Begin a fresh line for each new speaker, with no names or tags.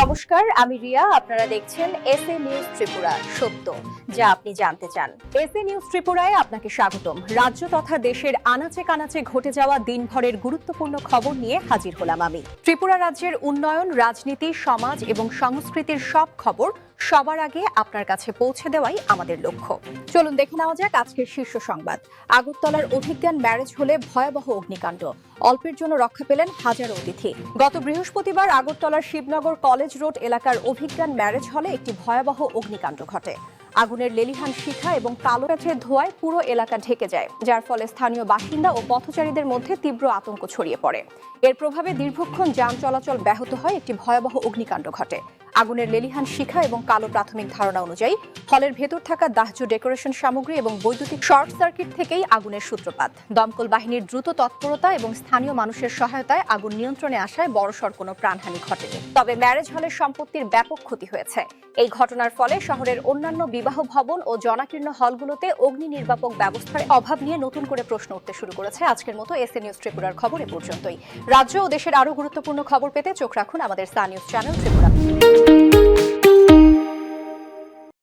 নমস্কার, আমি রিয়া। আপনারা দেখছেন এস এ নিউজ ত্রিপুরা সত্য, যা আপনি জানতে চান। এস এ নিউজ ত্রিপুরায় আপনাকে স্বাগতম। রাজ্য তথা দেশের আনাচে কানাচে ঘটে যাওয়া দিনভরের গুরুত্বপূর্ণ খবর নিয়ে হাজির হলাম আমি। ত্রিপুরা রাজ্যের উন্নয়ন, রাজনীতি, সমাজ এবং সংস্কৃতির সব খবর সবার আগে আপনার কাছে পৌঁছে দেওয়াই আমাদের লক্ষ্য। চলুন দেখে নেওয়া যাক আজকের শীর্ষ সংবাদ। আগরতলার অভিজ্ঞান ম্যারেজ হলে ভয়াবহ অগ্নিকাণ্ড। অল্পের জন্য রক্ষা পেলেন হাজারো অতিথি। গত বৃহস্পতিবার আগরতলার শিবনগর কলেজ রোড এলাকার অভিজ্ঞান ম্যারেজ হলে একটি ভয়াবহ অগ্নিকাণ্ড ঘটে। আগুনের লেলিহান শিখা এবং কালো কাঠের ধোঁয়ায় পুরো এলাকা ঢেকে যায়, যার ফলে স্থানীয় বাসিন্দা ও পথচারীদের মধ্যে তীব্র আতঙ্ক ছড়িয়ে পড়ে। এর প্রভাবে দীর্ঘক্ষণ যান চলাচল ব্যাহত হয়, একটি ভয়াবহ অগ্নিকাণ্ড ঘটে। আগুনের লেলিহান শিখা এবং কালো প্রাথমিক ধারণা অনুযায়ী, হলের ভেতর থাকা দাহ্য ডেকোরেশন সামগ্রী এবং বৈদ্যুতিক শর্ট সার্কিট থেকেই আগুনের সূত্রপাত। দমকল বাহিনীর দ্রুত তৎপরতা এবং স্থানীয় মানুষের সহায়তায় আগুন নিয়ন্ত্রণে আসায় বড়সড় কোনো প্রাণহানি ঘটেনি। তবে ম্যারেজ হলের সম্পত্তির ব্যাপক ক্ষতি হয়েছে। এই ঘটনার ফলে শহরের অন্যান্য বিবাহ ভবন ও জনাকীর্ণ হলগুলোতে অগ্নি নির্বাপক ব্যবস্থার অভাব নিয়ে নতুন করে প্রশ্ন উঠতে শুরু করেছে আজকের মতো এস নিউজ ত্রিপুরার খবর এ পর্যন্তই। রাজ্য ও দেশের আরও গুরুত্বপূর্ণ খবর পেতে চোখ রাখুন আমাদের star news channel Tripura. thank you